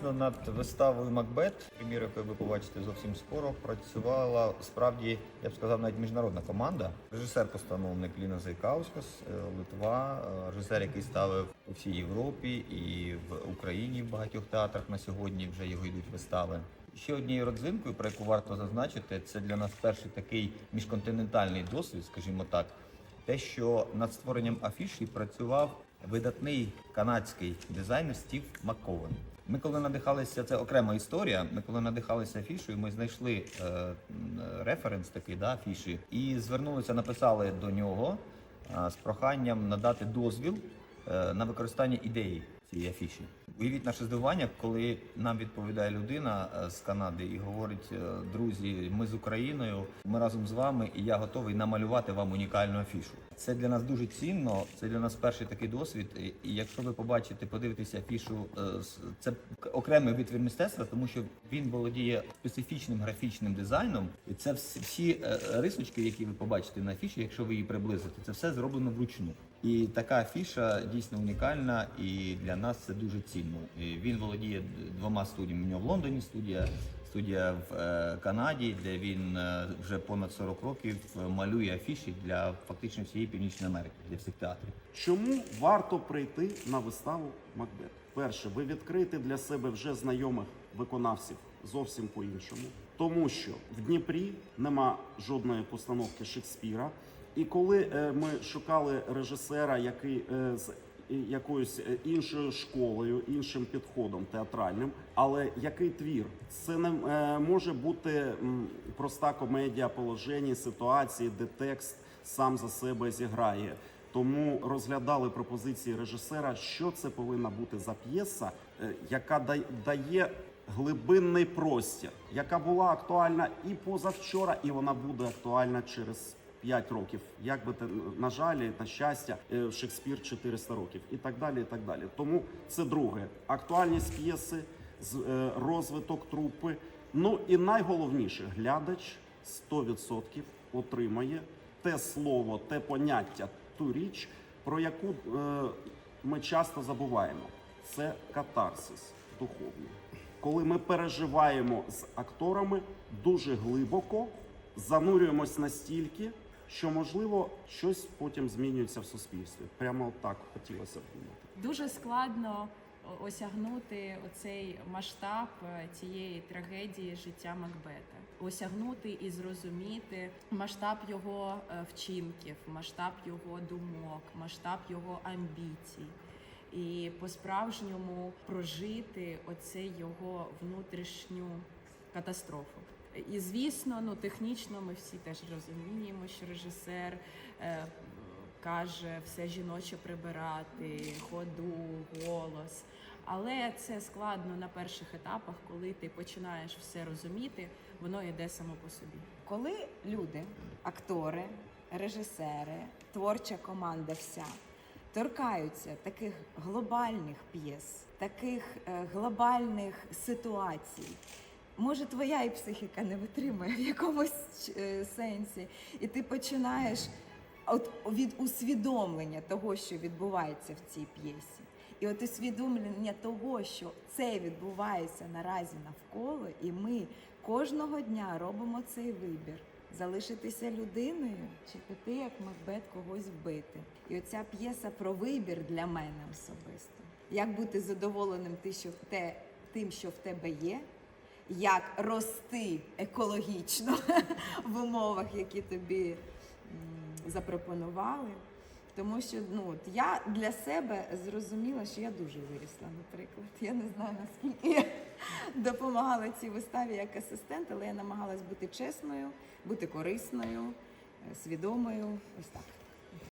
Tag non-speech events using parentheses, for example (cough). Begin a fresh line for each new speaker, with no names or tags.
Дійсно, над виставою Макбет, прем'єру, яку ви побачите зовсім скоро, працювала справді, я б сказав, навіть міжнародна команда. Режисер-постановник Ліна Зайкаускас, е, Литва, е, режисер, який ставив у всій Європі і в Україні в багатьох театрах на сьогодні вже його йдуть вистави. Ще однією родзинкою, про яку варто зазначити, це для нас перший такий міжконтинентальний досвід, скажімо так, те, що над створенням афіші працював видатний канадський дизайнер Стів Макковен. Ми коли надихалися, це окрема історія. Ми коли надихалися фішою, ми знайшли е, референс такий да, фіші, і звернулися, написали до нього е, з проханням надати дозвіл е, на використання ідеї цієї афіші. Уявіть наше здивування, коли нам відповідає людина е, з Канади і говорить: е, друзі, ми з Україною, ми разом з вами, і я готовий намалювати вам унікальну афішу. Це для нас дуже цінно. Це для нас перший такий досвід. І- якщо ви побачите, подивитеся афішу, е, це окремий витвір мистецтва, тому що він володіє специфічним графічним дизайном, і це всі, рисочки, які ви побачите на афіші, якщо ви її приблизите, це все зроблено вручну. І така афіша дійсно унікальна, і для нас це дуже цінно. І він володіє двома студіями. У нього в Лондоні студія, студія в е, Канаді, де він е, вже понад 40 років е, малює афіші для фактично всієї Північної Америки, для всіх театрів.
Чому варто прийти на виставу Макбет? Перше, ви відкриєте для себе вже знайомих виконавців зовсім по-іншому, тому що в Дніпрі нема жодної постановки Шекспіра. І коли е, ми шукали режисера, який е, з якоюсь е, іншою школою, іншим підходом театральним, але який твір? Це не може бути проста комедія положення, ситуації, де текст сам за себе зіграє. Тому розглядали пропозиції режисера, що це повинна бути за п'єса, яка дає глибинний простір, яка була актуальна і позавчора, і вона буде актуальна через 5 років. Як би те, на жаль, на щастя, е, Шекспір 400 років і так далі. І так далі. Тому це друге актуальність п'єси, е, розвиток трупи. Ну і найголовніше, глядач 100% отримає те слово, те поняття, ту річ, про яку е, ми часто забуваємо. Це катарсис духовний. Коли ми переживаємо з акторами дуже глибоко, занурюємось настільки, що можливо щось потім змінюється в суспільстві. Прямо так хотілося б думати.
Дуже складно осягнути оцей масштаб е, цієї трагедії життя Макбета, осягнути і зрозуміти масштаб його е, вчинків, масштаб його думок, масштаб його амбіцій. І по-справжньому прожити оце його внутрішню катастрофу. І звісно, ну технічно ми всі теж розуміємо, що режисер е, каже все жіноче прибирати, ходу, голос. Але це складно на перших етапах, коли ти починаєш все розуміти, воно йде само по собі.
Коли люди, актори, режисери, творча команда вся торкаються таких глобальних п'єс, таких е, глобальних ситуацій. Може, твоя і психіка не витримує в якомусь е, сенсі, і ти починаєш от від усвідомлення того, що відбувається в цій п'єсі. І от усвідомлення того, що це відбувається наразі навколо, і ми кожного дня робимо цей вибір. Залишитися людиною чи піти, як Макбет, когось вбити. І оця п'єса про вибір для мене особисто. Як бути задоволеним ти, що в те, тим, що в тебе є, як рости екологічно (laughs) в умовах, які тобі запропонували. Тому що ну от я для себе зрозуміла, що я дуже вирісла, наприклад. Я не знаю наскільки я допомагала цій виставі як асистент, але я намагалась бути чесною, бути корисною, е, свідомою. Ось так.